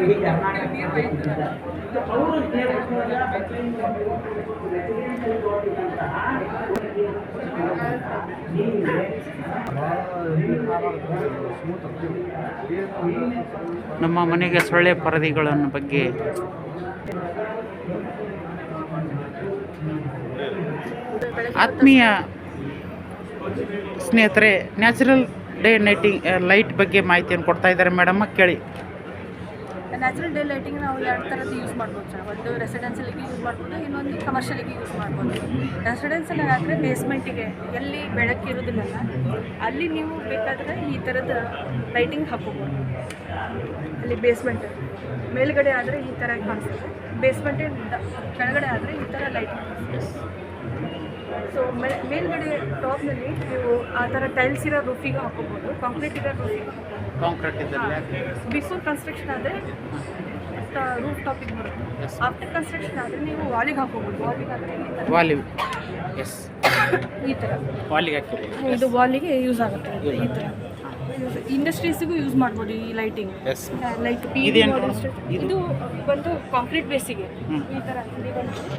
ಇಡೀ ಕರ್ನಾಟಕ ಅವರು ನಮ್ಮ ಮನೆಗೆ ಸೊಳ್ಳೆ ಪರದಿಗಳನ್ನು ಬಗ್ಗೆ ಆತ್ಮೀಯ ಸ್ನೇಹಿತರೆ ನ್ಯಾಚುರಲ್ ಡೇ ನೈಟಿಂಗ್ ಲೈಟ್ ಬಗ್ಗೆ ಮಾಹಿತಿಯನ್ನು ಕೊಡ್ತಾ ಇದ್ದಾರೆ. ಮೇಡಮ್ ಕೇಳಿ. ನ್ಯಾಚುರಲ್ ಡೇ ಲೈಟಿಂಗ್ ನಾವು ಎರಡು ಥರದ್ದು ಯೂಸ್ ಮಾಡ್ಬೋದು ಸರ್. ಒಂದು ರೆಸಿಡೆನ್ಸಿಯಲಿಗೆ ಯೂಸ್ ಮಾಡ್ಬೋದು, ಇನ್ನೊಂದು ಕಮರ್ಷಿಯಲಿಗೆ ಯೂಸ್ ಮಾಡ್ಬೋದು. ರೆಸಿಡೆನ್ಸಲ್ಲಿ ಆದರೆ ಬೇಸ್ಮೆಂಟಿಗೆ ಎಲ್ಲಿ ಬೆಳಕಿರೋದಿಲ್ಲಲ್ಲ ಅಲ್ಲಿ ನೀವು ಬೇಕಾದರೆ ಈ ಥರದ ಲೈಟಿಂಗ್ ಹಾಕೋಬೋದು ಅಲ್ಲಿ ಬೇಸ್ಮೆಂಟ್ ಮೇಲ್ಗಡೆ ಆದರೆ ಈ ಥರ ಕಾಣಿಸುತ್ತೆ. ಬೇಸ್ಮೆಂಟ್ ಕೆಳಗಡೆ ಆದರೆ ಈ ಥರ ಲೈಟ್ ಸೊ ಮೇಲ್ಗಡೆ ಟಾಪ್ನಲ್ಲಿ ನೀವು ಆ ಥರ ಟೈಲ್ಸ್ ಇರೋ ರೂಫಿಗೆ ಹಾಕೋಬೋದು. ಕಾಂಕ್ರೀಟ್ ಇರೋ ರೂಫಿಗೆ ಕಾಂಕ್ರೀಟ್ ಇದ್ದಲ್ಲಿ ಬಿಫೋರ್ ಕನ್ಸ್ಟ್ರಕ್ಷನ್ ಆದರೆ ರೂಫ್ ಟಾಪಿಗೆ ಬರುತ್ತೆ. ಆಫ್ಟರ್ ಕನ್ಸ್ಟ್ರಕ್ಷನ್ ಆದರೆ ನೀವು ವಾಲಿಗೆ ಹಾಕೋಬೋದು. ವಾಲಿಗೆ ಆದರೆ ವಾಲಿ ಎಸ್ ಈ ಥರ ವಾಲಿಗೆ ಹಾಕಿ ಇದು ವಾಲಿಗೆ ಯೂಸ್ ಆಗುತ್ತೆ. ಈ ಥರ ಇಂಡಸ್ಟ್ರೀಸಿಗೂ ಯೂಸ್ ಮಾಡ್ಬೋದು ಈ ಲೈಟಿಂಗ್. ಲೈಕ್ ಪಿ ಇದು? ಬಂದು ಕಾಂಕ್ರೀಟ್ ಬೇಸಿಗೆ ಈ ಥರ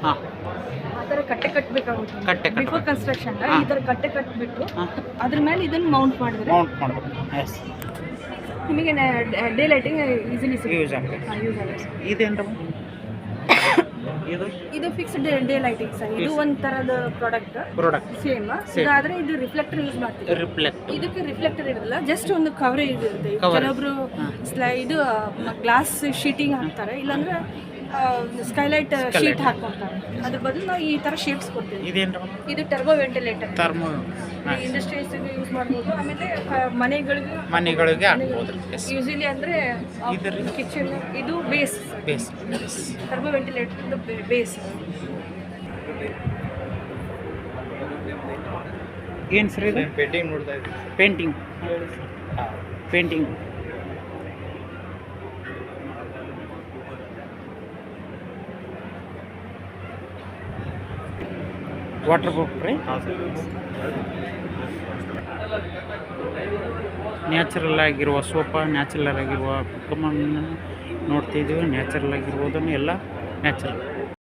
ಆ ಥರ ಕಟ್ಟೆ ಕಟ್ಟಬೇಕಾಗುತ್ತೆ. Before construction. ಈ ಥರ ಕಟ್ಟೆ ಕಟ್ಟಿಬಿಟ್ಟು ಅದ್ರ ಮೇಲೆ ಇದನ್ನ ಮೌಂಟ್ ಮಾಡಿದ್ರೆ ಮೌಂಟ್ ಮಾಡಬೇಕು. ನಿಮಗೆ ಡೇ ಲೈಟಿಂಗ್ ಈಸಿಲಿ ಸಿಗುತ್ತೆ. ಯೂಸ್ ಆಗುತ್ತೆ. ಇದೇನು ಇದು? ಇದು ಫಿಕ್ಸ್ಡ್ ಡೇ ಲೈಟಿಂಗ್ ಸರ್. ಇದು ಒಂದು ತರದ ಪ್ರಾಡಕ್ಟ್ ಪ್ರಾಡಕ್ಟ್ ಸೇಮ್. ಇದಾದ್ರೆ ಇದು ರಿಫ್ಲೆಕ್ಟರ್ ಯೂಸ್ ಮಾಡ್ತೀವಿ. ರಿಫ್ಲೆಕ್ಟ್ ಇದಕ್ಕೆ ರಿಫ್ಲೆಕ್ಟರ್ ಇರೋದಿಲ್ಲ ಜಸ್ಟ್ ಒಂದು ಕವರೇಜ್ ಇರುತ್ತೆ. ಕೆಲವೊಬ್ರು ಇದು ಗ್ಲಾಸ್ ಶೀಟಿಂಗ್ ಹಾಕ್ತಾರೆ. ಇಲ್ಲಾಂದ್ರೆ ಸ್ಕೈಲೈಟ್ ಶೀಟ್ ಹಾಕೋತಾರೆ ಅದ್ರ ಬದಲು ನಾವು ಈ ಥರ ಶೀಟ್ಸ್ ಕೊಡ್ತೀವಿ. ಇದೇನು? ಇದು ಟರ್ಬೋ ವೆಂಟಿಲೇಟರ್ ಟರ್ಮೋ ಇಂಡಸ್ಟ್ರೀಸ್ಗೆ ಯೂಸ್ ಮಾಡ್ಬೋದು. ಆಮೇಲೆ ಮನೆಗಳಿಗೆ ಮನೆಗಳಿಗೆ ಹಾಕ್ಬೋದು. ಅಂದರೆ ಇದ್ರ- ಕಿಚನ್ ಇದು base base turbo ventilator base ಏನು ಸರ್ ಇದು? ಪೇಂಟಿಂಗ್ ನೋಡ್ತಾ ಇದ್ದೀವಿ. ಪೇಂಟಿಂಗ್ ಪೇಂಟಿಂಗ್ ವಾಟರ್ ಪ್ರೂಫ್ ರೀ? ನ್ಯಾಚುರಲ್ ಆಗಿರುವ ಸೋಪ ನ್ಯಾಚುರಲ್ ಆಗಿರುವ ಕುಕ್ಕಮಣ್ಣನ್ನು ನೋಡ್ತಿದ್ದೀವಿ. ನ್ಯಾಚುರಲ್ ಆಗಿರ್ಬೋದು ಎಲ್ಲ ನ್ಯಾಚುರಲ್